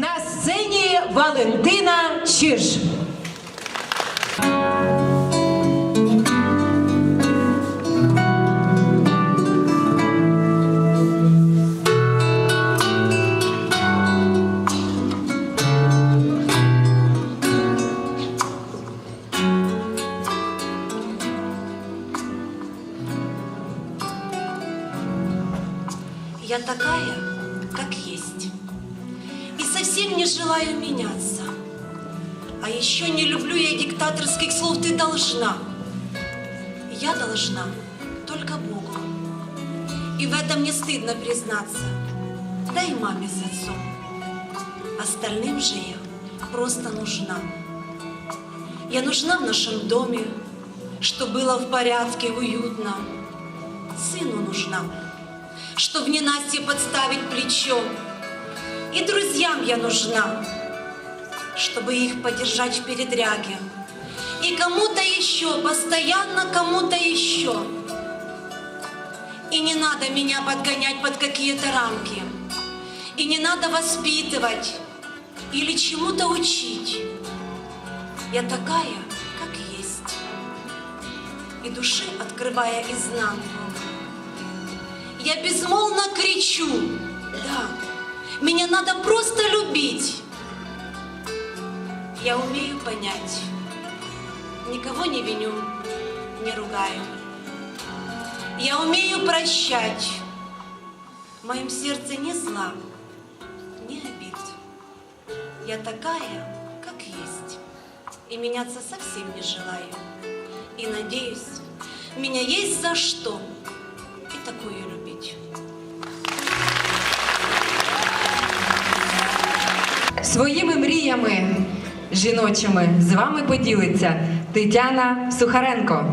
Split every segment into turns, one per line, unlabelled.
На сцені Валентина Чиж.
Я такая, как есть. Совсем не желаю меняться. А еще не люблю я диктаторских слов «ты должна». Я должна только Богу. И в этом не стыдно признаться. Да и маме с отцом. Остальным же я просто нужна. Я нужна в нашем доме, что было в порядке, уютно. Сыну нужна, чтоб ненастье подставить плечо. И друзьям я нужна, чтобы их поддержать в передряге. И кому-то еще, постоянно кому-то еще. И не надо меня подгонять под какие-то рамки. И не надо воспитывать или чему-то учить. Я такая, как есть. И души, открывая изнанку, я безмолвно кричу, да, меня надо просто любить. Я умею понять, никого не виню, не ругаю. Я умею прощать, в моем сердце ни зла, ни обид. Я такая, как есть, и меняться совсем не желаю. И надеюсь, меня есть за что и такую любить.
Своїми мріями жіночими з вами поділиться Тетяна Сухаренко.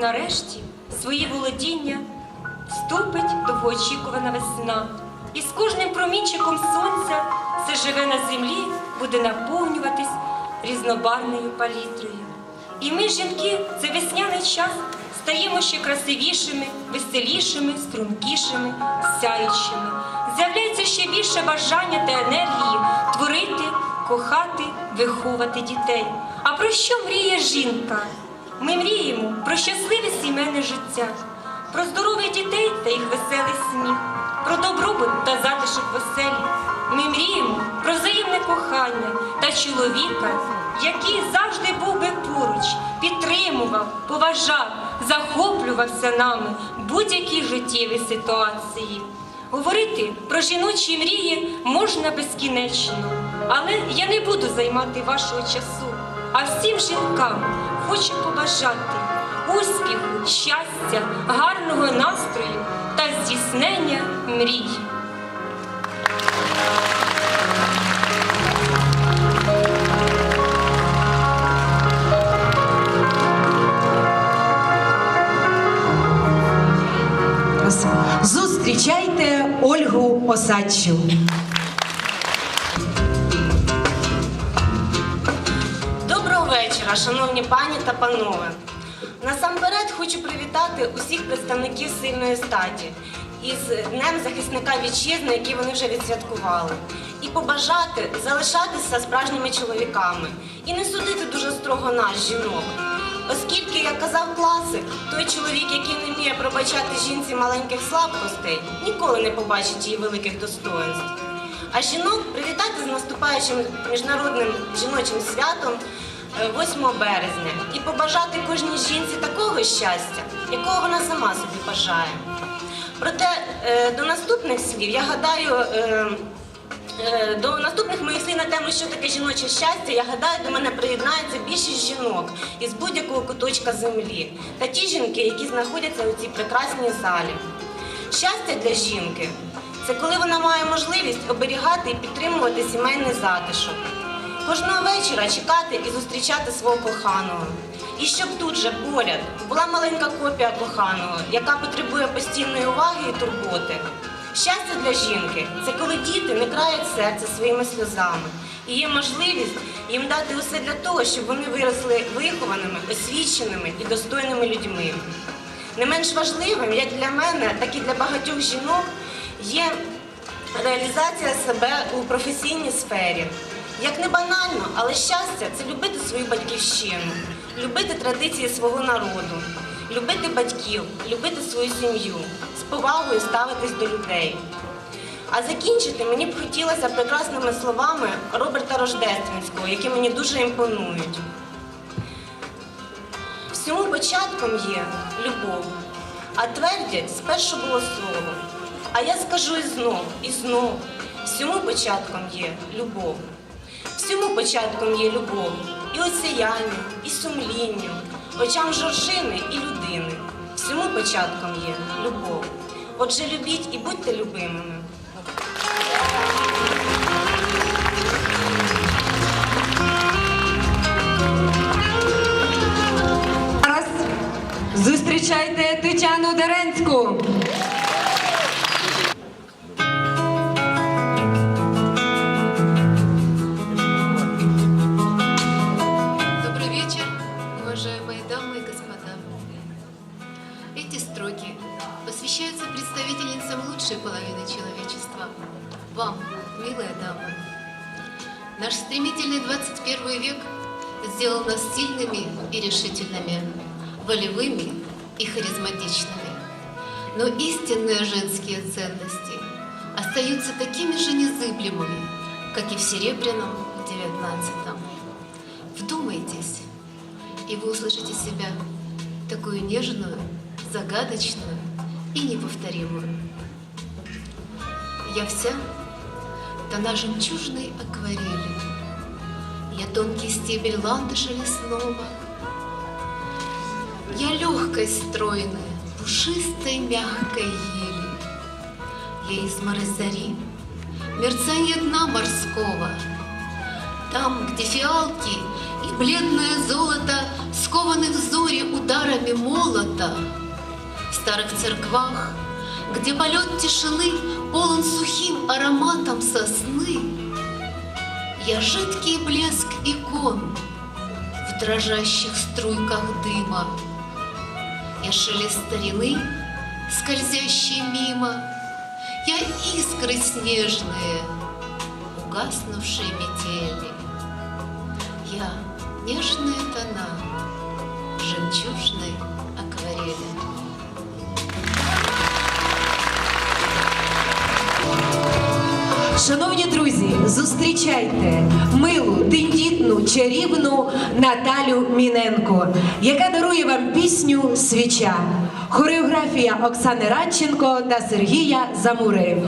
Нарешті свої володіння вступить довгоочікувана весна, і з кожним промінчиком сонця все живе на землі буде наповнюватись різнобарвною палітрою. І ми, жінки, це весняний час стаємо ще красивішими, веселішими, стрункішими, сяючими. З'являється ще більше бажання та енергії творити, кохати, виховати дітей. А про що мріє жінка? Ми мріємо про щасливе сімейне життя, про здоров'я дітей та їх веселий сміх, про добробут та затишок в оселі. Ми мріємо про взаємне кохання та чоловіка, який завжди був би поруч, підтримував, поважав, захоплювався нами в будь-якій життєвій ситуації. Говорити про жіночі мрії можна безкінечно, але я не буду займати вашого часу. А всім жінкам хочу побажати успіху, щастя, гарного настрою та здійснення мрій.
Зустрічайте Ольгу Осадчу.
Доброго вечора, шановні пані та панове. Насамперед хочу привітати усіх представників сильної статі із Днем захисника вітчизни, який вони вже відсвяткували, і побажати залишатися справжніми чоловіками і не судити дуже строго нас, жінок. Оскільки, як казав класик, той чоловік, який не вміє пробачати жінці маленьких слабкостей, ніколи не побачить її великих достоинств. А жінок привітати з наступаючим міжнародним жіночим святом е, 8 березня і побажати кожній жінці такого щастя, якого вона сама собі бажає. Проте е, до наступних слів я гадаю. Е, До наступних моїх слів на тему, що таке жіноче щастя, я гадаю, до мене приєднається більшість жінок із будь-якого куточка землі та ті жінки, які знаходяться у цій прекрасній залі. Щастя для жінки це коли вона має можливість оберігати і підтримувати сімейний затишок. Кожного вечора чекати і зустрічати свого коханого. І щоб тут же поряд була маленька копія коханого, яка потребує постійної уваги і турботи. Щастя для жінки це коли діти не крають серце своїми сльозами, І є можливість їм дати усе для того, щоб вони виросли вихованими, освіченими і достойними людьми. Не менш важливим, як для мене, так і для багатьох жінок, є реалізація себе у професійній сфері. Як не банально, але щастя це любити свою батьківщину, любити традиції свого народу, любити батьків, любити свою сім'ю, з повагою ставитись до людей. А закінчити мені б хотілося прекрасними словами Роберта Рождественського, які мені дуже імпонують. Всьому початком є любов, а твердять спершу було слово. А я скажу і знов, і знов, всьому початком є любов. Всьому початком є любов і осяянню, і сумлінню, очам жоржини і людини. Всьому початком є любов. Отже, любіть і будьте любимими.
Зараз зустрічайте Тетяну Деренську.
Лучшей половины человечества, вам, милые дамы. Наш стремительный 21 век сделал нас сильными и решительными, волевыми и харизматичными. Но истинные женские ценности остаются такими же незыблемыми, как и в Серебряном XIX. Вдумайтесь, и вы услышите себя такую нежную, загадочную и неповторимую. Я вся тона жемчужной акварели. Я тонкий стебель ландыша лесного. Я легкость стройная, пушистой мягкой ели. Я изморозь зари, мерцанье дна морского — там, где фиалки и бледное золото скованы в зоре ударами молота, в старых церквах, где полет тишины полон сухим ароматом сосны, я жидкий блеск икон в дрожащих струйках дыма, я шелест старины, скользящий мимо, я искры снежные, угаснувшей метели. Я нежные тона жемчужной акварели.
Шановні друзі, зустрічайте милу, тендітну, чарівну Наталю Міненко, яка дарує вам пісню Свіча. Хореографія Оксани Радченко та Сергія Замури.